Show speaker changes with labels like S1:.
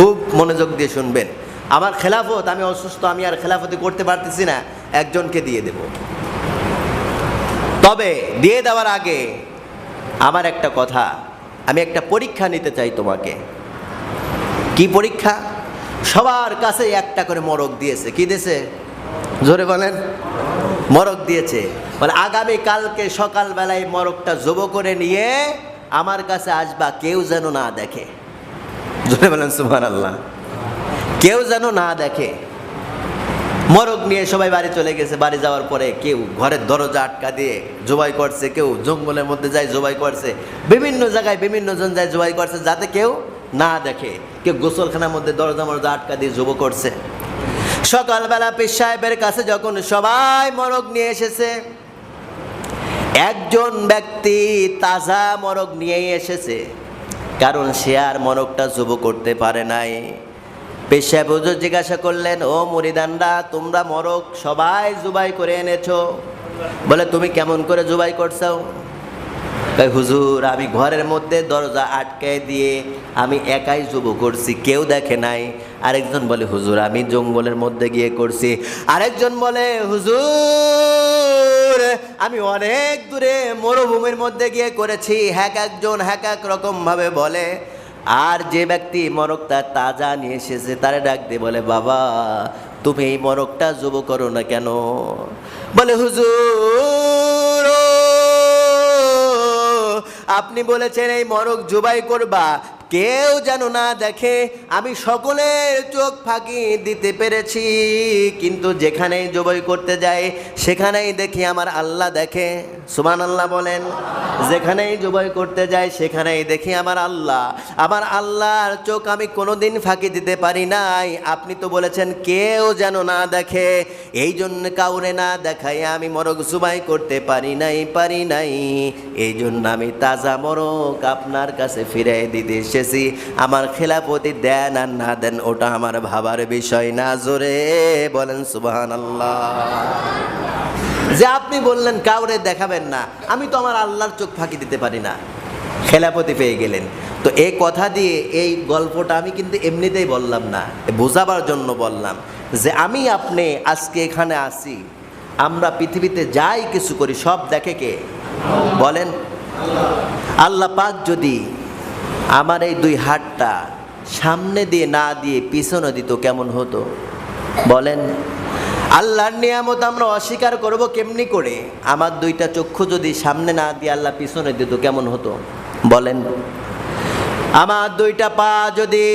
S1: খুব মনোযোগ দিয়ে শুনবেন। আমার খেলাফত আমি অসুস্থ আমি আর খেলাফতি করতে পারতেছি না একজনকে দিয়ে দেব। তবে দিয়ে দেওয়ার আগে আমার একটা কথা আমি একটা পরীক্ষা নিতে চাই তোমাকে। কি পরীক্ষা? সবার কাছে একটা করে মরক দিয়েছে। কি দিয়েছে? জোরে বলেন। মরক দিয়েছে। মানে আগামী কালকে সকালবেলায় মরকটা জব করে নিয়ে আমার কাছে আসবা কেউ যেন না দেখে। জোরে বলেন সুমান আল্লাহ কেউ যেন না দেখে, মরক নিয়ে সবাই বাড়ি চলে গেছে, বাড়ি যাওয়ার পরে কেউ ঘরের দরজা আটকা দিয়ে জবাই করছে, কেউ জঙ্গলের মধ্যে যায় জবাই করছে, বিভিন্ন জায়গায় বিভিন্ন জন যায় জবাই করছে, যাতে কেউ না দেখে, কেউ গোসলখানার মধ্যে দরজা মরজা আটকা দিয়ে জব করছে। সকালবেলা পীর সাহেবের কাছে যখন সবাই মরক নিয়ে এসেছে, একজন ব্যক্তি তাজা মরক নিয়ে এসেছে কারণ সে আর মরকটা জব করতে পারে নাই। পেশা বুঝো জিজ্ঞাসা করলেন, ও মুরিদানরা, তোমরা মরক সবাই জুবাই করে এনেছো? বলে, তুমি কেমন করে জুবাই করছ হুজুর, আমি ঘরের মধ্যে দরজা আটকে দিয়ে আমি একাই যুব করছি, কেউ দেখে নাই। আরেকজন বলে, হুজুর, আমি জঙ্গলের মধ্যে গিয়ে করছি। আরেকজন বলে, হুজুর আমি অনেক দূরে মরুভূমির মধ্যে গিয়ে করেছি হ্যাক একজন এক রকম ভাবে বলে। আর যে ব্যক্তি মরকটা তাজা নিয়ে এসেছে, তারে ডাক দিয়ে বলে, বাবা, তুমি এই মরকটা যুব করো না কেন? বলে, হুজুর আপনি বলেছেন এই মরক জুবাই করবা কেউ যেন না দেখে, আমি সকলের চোখ ফাঁকি দিতে পেরেছি। কিন্তু যেখানেই জবাই করতে যাই, সেখানেই দেখি আমার আল্লাহ দেখে। সুমান আল্লাহ বলেন, যেখানেই জবাই করতে যাই, সেখানেই দেখি আমার আল্লাহ। আমার আল্লাহর চোখ আমি কোনোদিন ফাঁকি দিতে পারি নাই। আপনি তো বলেছেন, কেউ যেন না দেখে। এই জন্য কাউরে না দেখাই আমি মরক জুবাই করতে পারি নাই পারি নাই। এই জন্য আমি তাজা মরক আপনার কাছে ফিরাই দিতে এসেছি। আমার খেলাপতি দেন আর না দেন, ওটা আমার ভাবার বিষয় না। জোরে বলেন সুবাহান আল্লাহ যে আপনি বললেন কাউরে দেখাবেন না, আমি তো আমার আল্লাহর চোখ ফাঁকি দিতে পারি না। খেলাপতি পেয়ে গেলেন। তো এই কথা দিয়ে এই গল্পটা আমি কিন্তু এমনিতেই বললাম না বোঝাবার জন্য বললাম। যে আমি আপনি আজকে এখানে আসি আমরা পৃথিবীতে যাই কিছু করি, সব দেখে কে? বলেন, আল্লাহ পাক যদি আমার এই দুই হাতটা সামনে দিয়ে না দিয়ে পিছনে দিত, কেমন হতো? বলেন, আল্লাহর নিয়ামত আমরা অস্বীকার করব কেমনি করে? আমার দুইটা চক্ষু যদি সামনে না দিয়ে আল্লাহ পিছনে দিত, কেমন হতো? বলেন, আমার দুইটা পা যদি